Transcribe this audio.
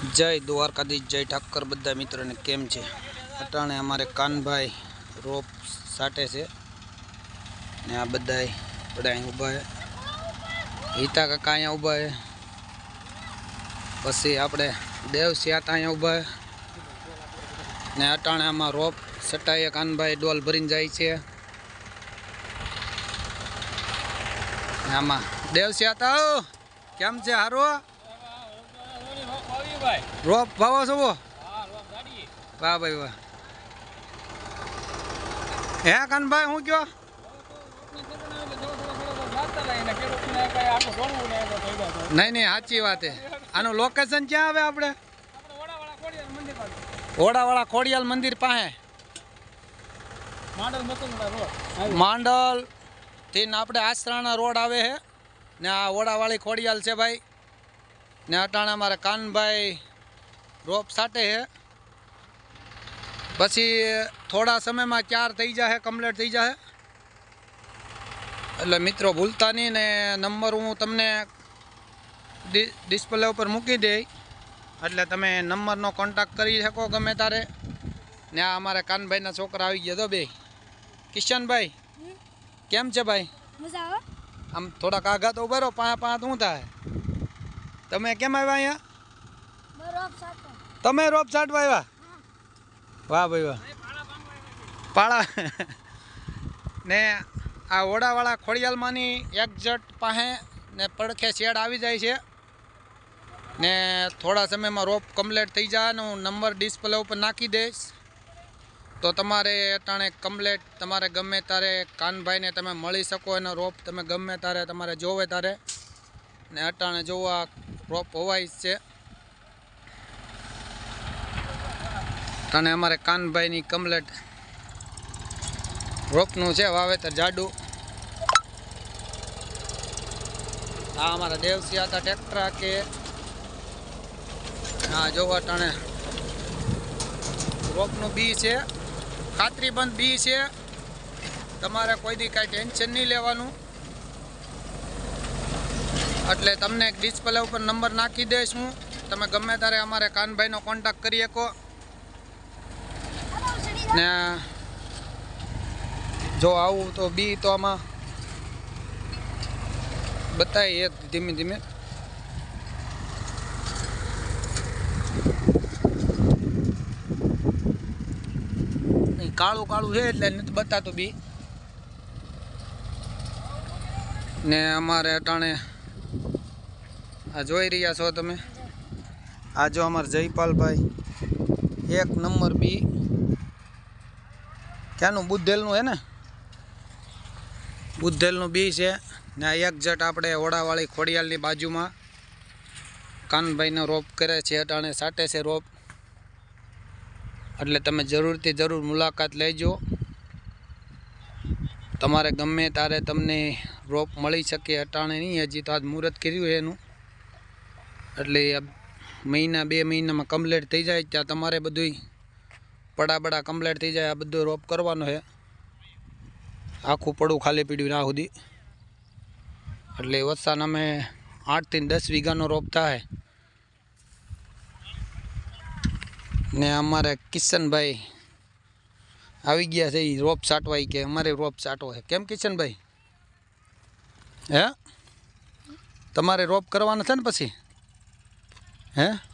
જય દ્વારકાધીશ, જય ઠાકર બધા મિત્રોને કેમ છે? અટાણે અમારે કાનભાઈ રોપ સાટે છે. ને આ બધા બધા અહીં ઊભા છે. હિતા કાકા અહીંયા ઊભા છે. પછી આપણે દેવ સિયાતા અહીંયા ઊભા છે. ને અટાણે આમાં રોપ સટાઈએ કાનભાઈ ડોલ ભરીને જાય છે. આમાં દેવ સિયાતા કેમ છે? હારું રોપ વાવો છો? વાહ ભાઈ વાહ. હે કાનભાઈ હું કયો? નહીં નહીં સાચી વાત આનું લોકેશન ક્યાં આવે આપણે? ઓડાવાળા ખોડિયાલ મંદિર પાસે. માંડલથી આપણે આસરાણા રોડ આવે છે. ને આ ઓડાવાળી ખોડિયાલ છે ભાઈ. ને અટાણે અમારે કાનભાઈ રોપ સાટે છે. પછી થોડા સમયમાં ચાર થઈ જશે કમ્પ્લીટ થઈ જશે એટલે મિત્રો ભૂલતા નહીં ને નંબર હું તમને ડિસ્પ્લે ઉપર મૂકી દઈ. એટલે તમે નંબરનો કોન્ટેક્ટ કરી શકો ગમે તારે. ને આ અમારા કાનભાઈના છોકરા આવી ગયા તો બે. કિશનભાઈ કેમ છે ભાઈ? આમ થોડાક આઘાત ઊભા રહો પાંચ પાંચ શું થાય. તમે કેમ આવ્યા અહીંયા? તમે રોપ છાંટવા આવ્યા? વાહ ભાઈ વાહ. પાળા. ને આ ઓડાવાળા ખોડિયાલમાંની એક્ઝેટ પાસે ને પડખે શેડ આવી જાય છે. ને થોડા સમયમાં રોપ કમ્પ્લેટ થઈ જાય ને હું નંબર ડિસ્પ્લે ઉપર નાખી દઈશ. તો તમારે ટાણે કમ્પ્લેટ તમારે ગમે તારે કાનભાઈને તમે મળી શકો એનો રોપ તમે ગમે તારે તમારે જોવે તારે. ને અટાણે જોવા રોપ હોવાય છે. અને અમારે કાનભાઈની કમલેટ રોપનું છે, વાવેતર જાડું. આ અમારા દેવસી હતા, ટ્રેક્ટરા કે હા જોવા ટાણે રોપનું બી છે, ખાતરીબંધ બી છે. તમારે કોઈ દી કાંઈ ટેન્શન નહીં લેવાનું. એટલે તમને એક ડિસ્પ્લે ઉપર નંબર નાખી દઈશ હું. તમે ગમે ત્યારે અમારે કાનભાઈનો કોન્ટેક્ટ કરી શકો. ને જો આવું તો બી તો આમાં બતાવીએ ધીમે ધીમે. કાળું કાળું છે એટલે નથી બતાતું બી. ને અમારે અટાણે આ જોઈ રહ્યા છો તમે? આ જો અમાર જયપાલભાઈ, એક નંબર બી. ક્યાંનું? બુદ્ધેલનું હે ને? બુદ્ધેલનું બી છે. ને એક જટ આપણે ઓડાવાળી ખોડિયાલની બાજુમાં કાનભાઈનો રોપ કરે છે, અટાણે સાટે છે રોપ. એટલે તમે જરૂરથી જરૂર મુલાકાત લેજો. તમારે ગમે તારે તમને રોપ મળી શકે અટાણે નહીં. હજી તો આજ મુહૂર્ત કર્યું એનું. એટલે મહિના, બે મહિનામાં કમ્પ્લીટ થઈ જાય ત્યાં તમારે બધુંય પડા બડા કમ્પ્લીટ થઈ જાય, આ બધું રોપ કરવાનો છે. આખું પડું ખાલી પીડ્યું ના સુધી. એટલે વરસાદ અમે આઠથી દસ વીઘાનો રોપ થાય. ને અમારે કિશનભાઈ આવી ગયા છે એ રોપ સાટવા કે અમારે રોપ સાટવો છે. કેમ કિશનભાઈ? હે? તમારે રોપ કરવાનો છે ને પછી? હે